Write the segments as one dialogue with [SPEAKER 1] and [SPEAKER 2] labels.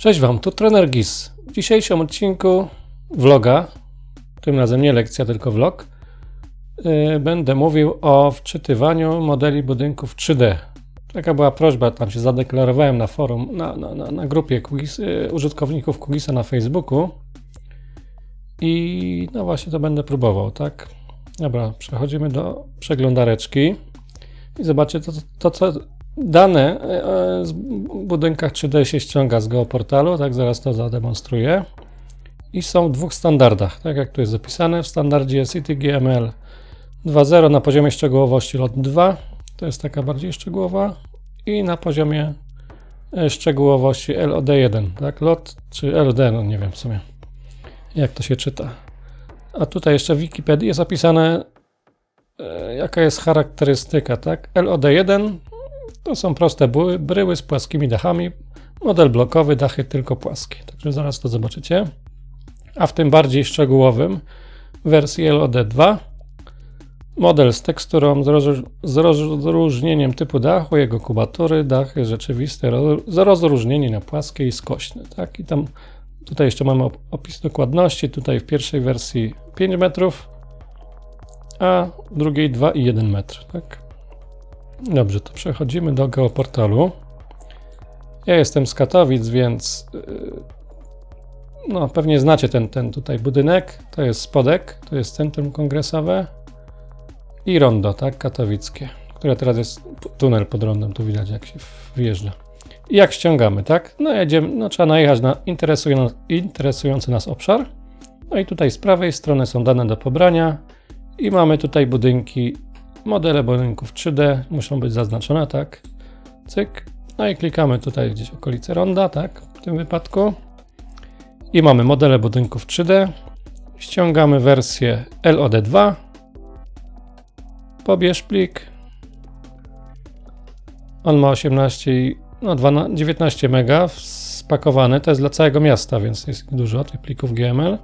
[SPEAKER 1] Cześć Wam, tu trener GIS. W dzisiejszym odcinku vloga, tym razem nie lekcja, tylko vlog, yy, będę mówił o wczytywaniu modeli budynków 3D. Taka była prośba, tam się zadeklarowałem na forum, na, na, na, na grupie Kugis, yy, użytkowników Kugisa na Facebooku i no właśnie to będę próbował, tak? Dobra, przechodzimy do przeglądareczki i zobaczcie to, to co Dane e, z budynkach 3D się ściąga z geoportalu, tak zaraz to zademonstruję. I są w dwóch standardach, tak jak tu jest zapisane. W standardzie CityGML 2.0 na poziomie szczegółowości LOT 2, to jest taka bardziej szczegółowa, i na poziomie e, szczegółowości LOD1, tak? LOT czy LOD, no nie wiem w sumie, jak to się czyta. A tutaj jeszcze w Wikipedii jest zapisane, e, jaka jest charakterystyka, tak? LOD1 to są proste bryły z płaskimi dachami. Model blokowy, dachy tylko płaskie. Także zaraz to zobaczycie. A w tym bardziej szczegółowym wersji LOD2 model z teksturą, z, roz, z rozróżnieniem typu dachu, jego kubatury, dachy rzeczywiste, z rozróżnieniem na płaskie i skośne. Tak? I tam tutaj jeszcze mamy opis dokładności. Tutaj w pierwszej wersji 5 metrów, a w drugiej 2,1 metr. Tak? Dobrze, to przechodzimy do geoportalu. Ja jestem z Katowic, więc yy, no, pewnie znacie ten, ten tutaj budynek. To jest spodek, to jest centrum kongresowe i rondo, tak, katowickie, które teraz jest tunel pod rondem, tu widać jak się wjeżdża. I jak ściągamy, tak? No jedziemy, no trzeba najechać na interesujący, interesujący nas obszar. No i tutaj z prawej strony są dane do pobrania i mamy tutaj budynki Modele budynków 3D muszą być zaznaczone, tak? Cyk. No i klikamy tutaj gdzieś okolice ronda, tak? W tym wypadku. I mamy modele budynków 3D. Ściągamy wersję LOD2. Pobierz plik. On ma 18, no 12, 19 MB spakowany. To jest dla całego miasta, więc jest dużo tych plików GML.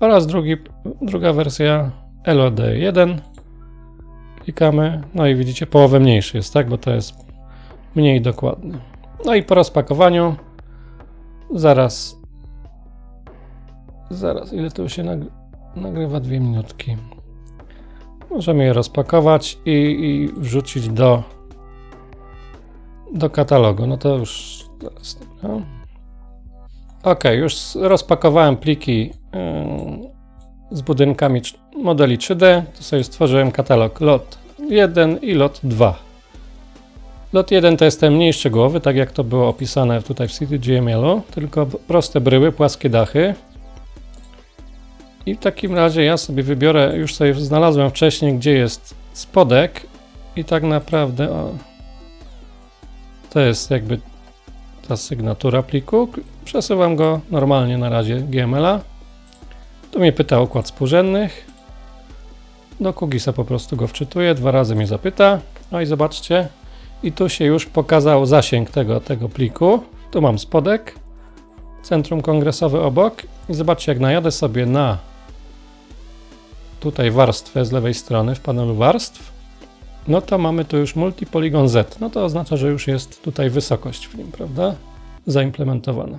[SPEAKER 1] Oraz drugi, druga wersja LOD1 Klikamy, no i widzicie, połowę mniejszy jest, tak? Bo to jest mniej dokładny. No i po rozpakowaniu zaraz zaraz, ile to się nagry nagrywa? Dwie minutki. Możemy je rozpakować i, i wrzucić do do katalogu. No to już zaraz, dobra. Ok, już rozpakowałem pliki yy, z budynkami modeli 3D, to sobie stworzyłem katalog lot 1 i lot 2. Lot 1 to jest ten mniej szczegółowy, tak jak to było opisane tutaj w CityGML-u, tylko proste bryły, płaskie dachy. I w takim razie ja sobie wybiorę, już sobie znalazłem wcześniej, gdzie jest spodek i tak naprawdę o, to jest jakby ta sygnatura pliku. Przesuwam go normalnie na razie GML-a. Tu mnie pyta o układ współrzędnych. Do Kugisa po prostu go wczytuję, dwa razy mnie zapyta. No i zobaczcie, i tu się już pokazał zasięg tego, tego pliku. Tu mam spodek, centrum kongresowe obok i zobaczcie, jak najadę sobie na tutaj warstwę z lewej strony w panelu warstw, no to mamy tu już multipolygon Z. No to oznacza, że już jest tutaj wysokość w nim, prawda? Zaimplementowana.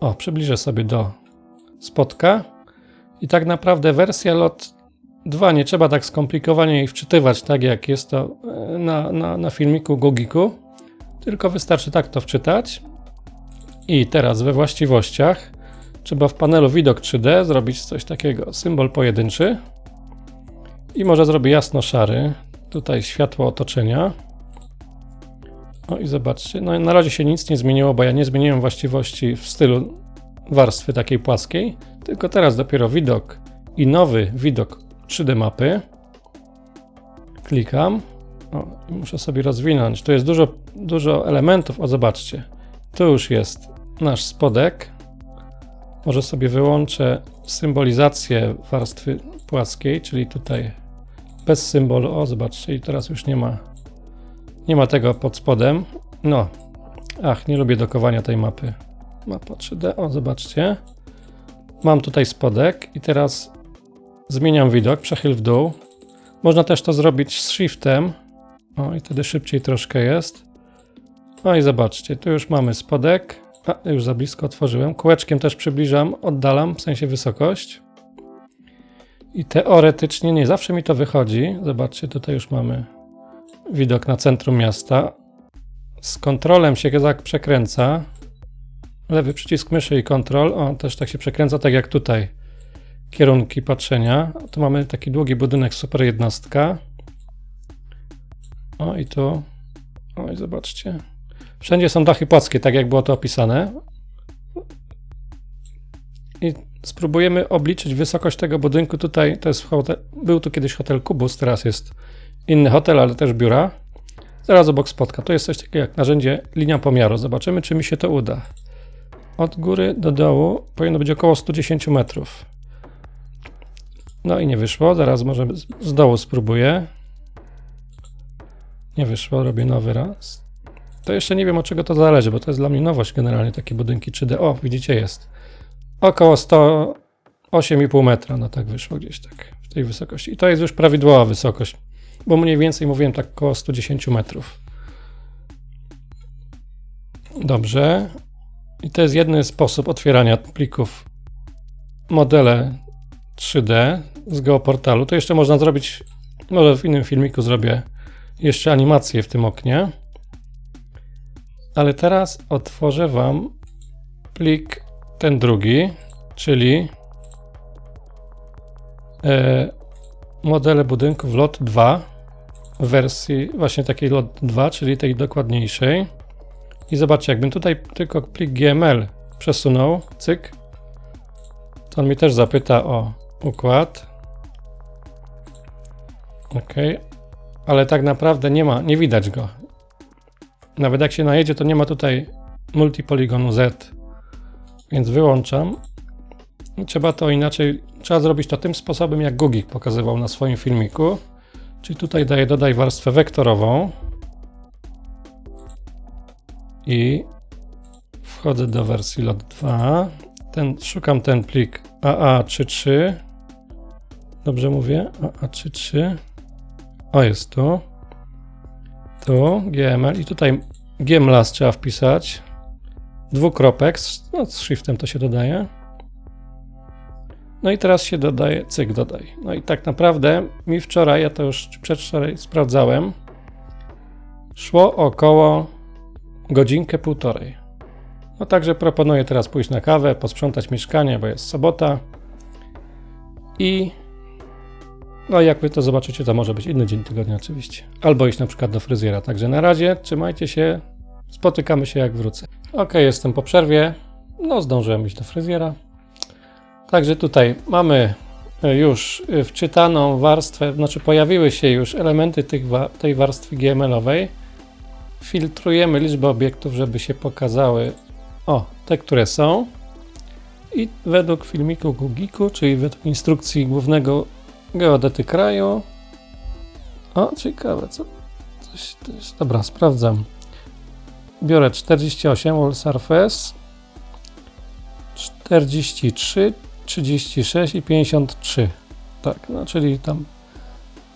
[SPEAKER 1] O, przybliżę sobie do spotka i tak naprawdę wersja LOT 2 nie trzeba tak skomplikowanie jej wczytywać, tak jak jest to e, na, na, na filmiku Gogiku, tylko wystarczy tak to wczytać. I teraz we właściwościach. Trzeba w panelu widok 3D zrobić coś takiego, symbol pojedynczy. I może zrobię jasno-szary, tutaj światło otoczenia. No i zobaczcie, no na razie się nic nie zmieniło, bo ja nie zmieniłem właściwości w stylu warstwy takiej płaskiej, tylko teraz dopiero widok i nowy widok 3D mapy. Klikam. O, muszę sobie rozwinąć. Tu jest dużo, dużo elementów. O, zobaczcie. Tu już jest nasz spodek. Może sobie wyłączę symbolizację warstwy płaskiej, czyli tutaj bez symbolu. O, zobaczcie, i teraz już nie ma nie ma tego pod spodem. No, ach, nie lubię dokowania tej mapy. Mapa 3D, o, zobaczcie. Mam tutaj spodek i teraz Zmieniam widok, przechyl w dół. Można też to zrobić z shiftem. O, i wtedy szybciej troszkę jest. No i zobaczcie, tu już mamy spodek. A, już za blisko otworzyłem. Kółeczkiem też przybliżam, oddalam, w sensie wysokość. I teoretycznie nie zawsze mi to wychodzi. Zobaczcie, tutaj już mamy widok na centrum miasta. Z kontrolem się tak przekręca. Lewy przycisk myszy i kontrol. O, też tak się przekręca, tak jak tutaj. Kierunki patrzenia. Tu mamy taki długi budynek, super jednostka. O, i tu. O, i zobaczcie. Wszędzie są dachy płaskie, tak jak było to opisane. I spróbujemy obliczyć wysokość tego budynku. Tutaj to jest hotel, był tu kiedyś hotel Kubus, teraz jest inny hotel, ale też biura. Zaraz obok spotka. To jest coś takiego jak narzędzie linia pomiaru. Zobaczymy, czy mi się to uda. Od góry do dołu powinno być około 110 metrów. No i nie wyszło. Zaraz może z- dołu spróbuję. Nie wyszło, robię nowy raz. To jeszcze nie wiem od czego to zależy, bo to jest dla mnie nowość generalnie, takie budynki 3D. O, widzicie, jest. Około 108,5 metra, no tak wyszło gdzieś tak w tej wysokości. I to jest już prawidłowa wysokość, bo mniej więcej mówiłem tak około 110 metrów. Dobrze. I to jest jeden sposób otwierania plików modele 3D z geoportalu. To jeszcze można zrobić, może w innym filmiku zrobię jeszcze animację w tym oknie. Ale teraz otworzę Wam plik ten drugi, czyli e, modele budynków LOT 2 w wersji właśnie takiej LOT 2, czyli tej dokładniejszej. I zobaczcie, jakbym tutaj tylko plik GML przesunął, cyk, to on mi też zapyta o układ. Ok, ale tak naprawdę nie ma, nie widać go. Nawet jak się najedzie, to nie ma tutaj multipoligonu Z, więc wyłączam. Trzeba to inaczej, trzeba zrobić to tym sposobem, jak Gugik pokazywał na swoim filmiku. Czyli tutaj daję dodaj warstwę wektorową i wchodzę do wersji LOT 2. Ten, szukam ten plik AA33. Dobrze mówię? AA33. O, jest tu. Tu, GML i tutaj GMLAS trzeba wpisać. Dwukropek, no z shiftem to się dodaje. No i teraz się dodaje, cyk dodaj. No i tak naprawdę mi wczoraj, ja to już przedwczoraj sprawdzałem, szło około godzinkę, półtorej. No także proponuję teraz pójść na kawę, posprzątać mieszkanie, bo jest sobota i no jak wy to zobaczycie, to może być inny dzień tygodnia oczywiście. Albo iść na przykład do fryzjera. Także na razie, trzymajcie się, spotykamy się jak wrócę. Ok, jestem po przerwie, no zdążyłem iść do fryzjera. Także tutaj mamy e, już e, wczytaną warstwę, znaczy pojawiły się już elementy tej warstwy GML-owej. Filtrujemy liczbę obiektów, żeby się pokazały o, te, które są. I według filmiku Gugiku, czyli według instrukcji głównego geodety kraju. O, ciekawe, co? Coś, to jest, dobra, sprawdzam. Biorę 48 Wall Surface, 43, 36 i 53. Tak, no czyli tam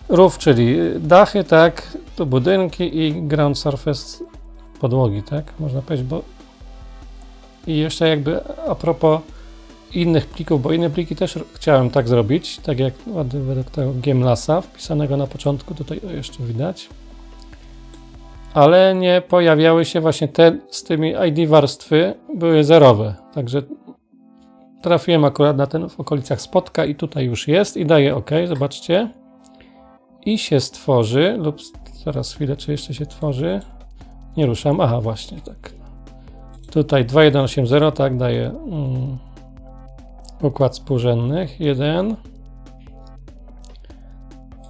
[SPEAKER 1] roof, czyli dachy, tak, tu budynki i ground surface podłogi, tak, można powiedzieć, bo i jeszcze jakby a propos innych plików, bo inne pliki też chciałem tak zrobić, tak jak ładnie według tego Gemlasa wpisanego na początku, tutaj jeszcze widać. Ale nie pojawiały się właśnie te z tymi ID warstwy, były zerowe, także trafiłem akurat na ten w okolicach spotka i tutaj już jest i daję OK, zobaczcie. I się stworzy, lub zaraz chwilę, czy jeszcze się tworzy. Nie ruszam, aha właśnie, tak. Tutaj 2180, tak, daję mm, układ współrzędnych. Jeden.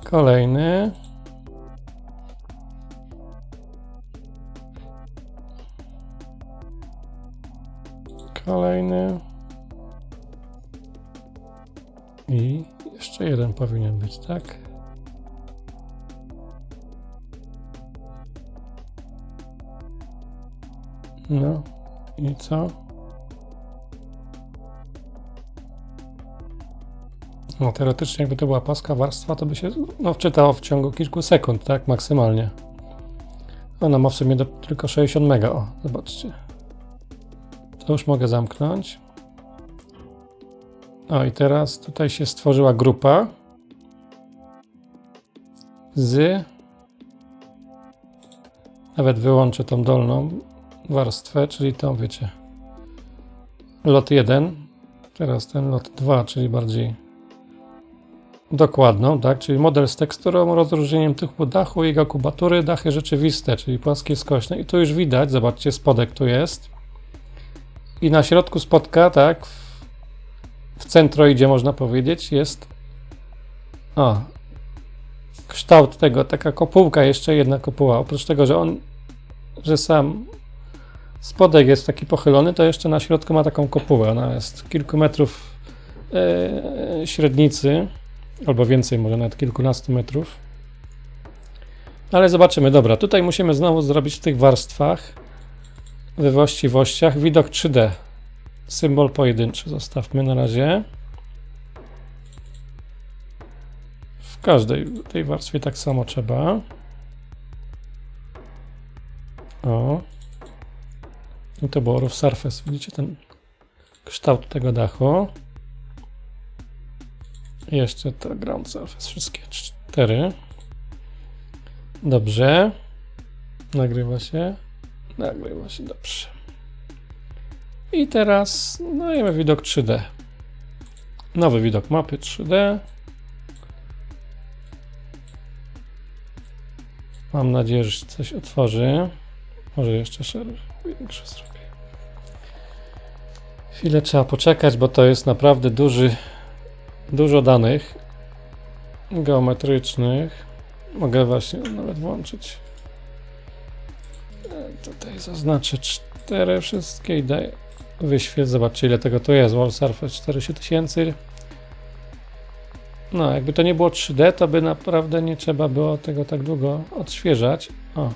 [SPEAKER 1] Kolejny. Kolejny. I jeszcze jeden powinien być, tak? No i co? No, teoretycznie, jakby to była płaska warstwa, to by się no, wczytało w ciągu kilku sekund, tak? Maksymalnie. Ona ma w sumie do, tylko 60 mega. O, zobaczcie. To już mogę zamknąć. O i teraz tutaj się stworzyła grupa z nawet wyłączę tą dolną warstwę, czyli tą wiecie lot 1 teraz ten lot 2, czyli bardziej dokładną, tak? Czyli model z teksturą, rozróżnieniem typu dachu, jego kubatury, dachy rzeczywiste, czyli płaskie, skośne. I tu już widać, zobaczcie, spodek tu jest. I na środku spodka, tak, w, w centroidzie można powiedzieć, jest o, kształt tego, taka kopułka, jeszcze jedna kopuła. Oprócz tego, że on, że sam spodek jest taki pochylony, to jeszcze na środku ma taką kopułę. Ona jest kilku metrów e, średnicy albo więcej, może nawet kilkunastu metrów. Ale zobaczymy. Dobra, tutaj musimy znowu zrobić w tych warstwach, we właściwościach, widok 3D. Symbol pojedynczy zostawmy na razie. W każdej tej warstwie tak samo trzeba. O. I to było roof surface. Widzicie ten kształt tego dachu. Jeszcze to ground surface, wszystkie cztery. Dobrze. Nagrywa się. Nagrywa się dobrze. I teraz dajemy widok 3D. Nowy widok mapy 3D. Mam nadzieję, że coś otworzy. Może jeszcze szerzej, większe zrobię. Chwilę trzeba poczekać, bo to jest naprawdę duży dużo danych geometrycznych. Mogę właśnie nawet włączyć. E, Tutaj zaznaczę cztery wszystkie i daję wyświetl. Zobaczcie ile tego tu jest. Wall Surface 4000. No, jakby to nie było 3D, to by naprawdę nie trzeba było tego tak długo odświeżać. O.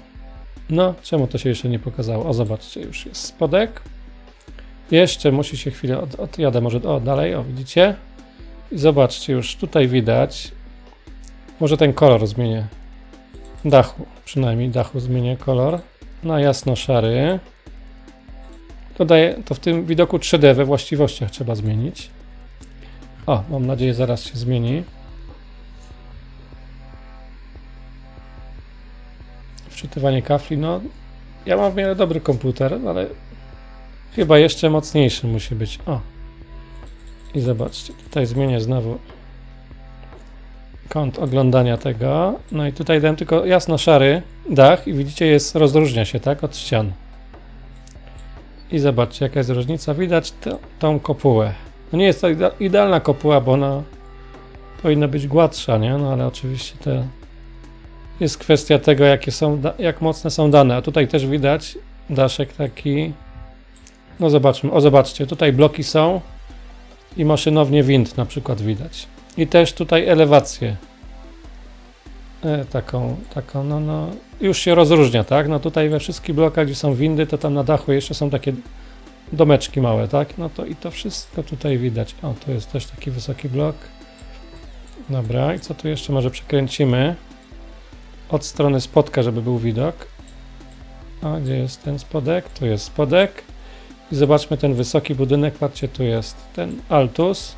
[SPEAKER 1] No, czemu to się jeszcze nie pokazało? O, zobaczcie, już jest spodek. Jeszcze musi się chwilę od, odjadę może o dalej, o widzicie? I zobaczcie, już tutaj widać. Może ten kolor zmienię. Dachu, przynajmniej dachu zmienię kolor na jasno-szary. To, daje, to w tym widoku 3D we właściwościach trzeba zmienić. O, mam nadzieję, zaraz się zmieni. Wczytywanie kafli, no ja mam w miarę dobry komputer, ale chyba jeszcze mocniejszy musi być. O, i zobaczcie, tutaj zmienię znowu kąt oglądania tego. No i tutaj dałem tylko jasno-szary dach i widzicie, jest, rozróżnia się, tak, od ścian. I zobaczcie, jaka jest różnica. Widać tą kopułę. No nie jest to idealna kopuła, bo ona powinna być gładsza, nie? No ale oczywiście to jest kwestia tego, jakie są, jak mocne są dane. A tutaj też widać daszek taki. No zobaczmy, o zobaczcie, tutaj bloki są i maszynownie wind na przykład widać. I też tutaj elewację. E, taką, taką, no, no, już się rozróżnia, tak? No tutaj we wszystkich blokach, gdzie są windy, to tam na dachu jeszcze są takie domeczki małe, tak? No to i to wszystko tutaj widać. O, tu jest też taki wysoki blok. Dobra, i co tu jeszcze może przekręcimy? Od strony spodka, żeby był widok. A gdzie jest ten spodek? Tu jest spodek. I zobaczmy ten wysoki budynek, patrzcie, tu jest ten Altus.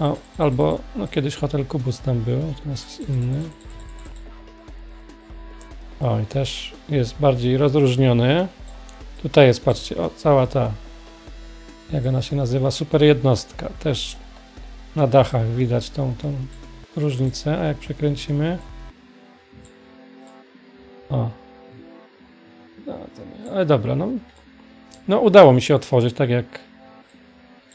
[SPEAKER 1] O, albo, no kiedyś Hotel Kubus tam był, teraz jest inny. O, i też jest bardziej rozróżniony. Tutaj jest, patrzcie, o, cała ta, jak ona się nazywa, super jednostka. Też na dachach widać tą, tą różnicę, a jak przekręcimy... O. No, ale dobra, no no udało mi się otworzyć, tak jak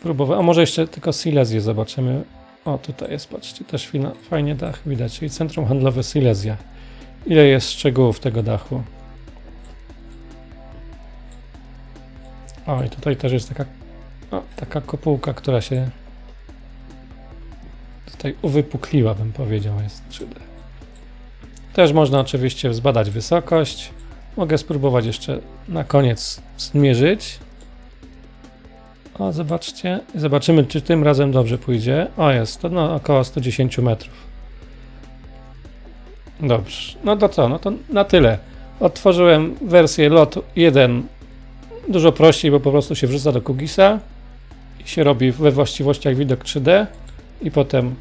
[SPEAKER 1] próbowałem. A może jeszcze tylko Silesię zobaczymy. O, tutaj jest, patrzcie, też fajnie dach widać, czyli Centrum Handlowe Silesia. Ile jest szczegółów tego dachu. O, i tutaj też jest taka, o, taka kopułka, która się tutaj uwypukliła, bym powiedział, jest 3D. Też można oczywiście zbadać wysokość. Mogę spróbować jeszcze na koniec zmierzyć. O, zobaczcie. Zobaczymy, czy tym razem dobrze pójdzie. O, jest to no, około 110 metrów. Dobrze. No to co? No to na tyle. Otworzyłem wersję lot 1 dużo prościej, bo po prostu się wrzuca do Qgisa i się robi we właściwościach widok 3D i potem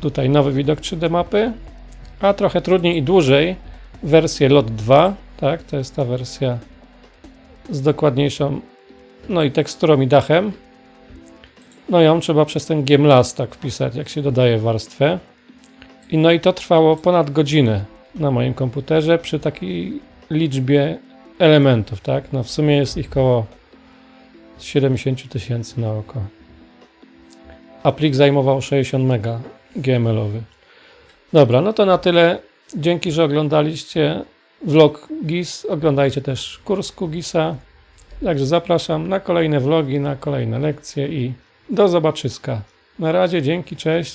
[SPEAKER 1] tutaj nowy widok 3D mapy, a trochę trudniej i dłużej wersję LOT 2, tak, to jest ta wersja z dokładniejszą, no i teksturą i dachem. No ją trzeba przez ten Gemlas tak wpisać, jak się dodaje warstwę. I no i to trwało ponad godzinę na moim komputerze przy takiej liczbie elementów, tak? No w sumie jest ich koło 70 tysięcy na oko. A plik zajmował 60 mega GML-owy. Dobra, no to na tyle. Dzięki, że oglądaliście vlog GIS. Oglądajcie też kurs QGISa. Także zapraszam na kolejne vlogi, na kolejne lekcje i do zobaczyska. Na razie, dzięki, cześć.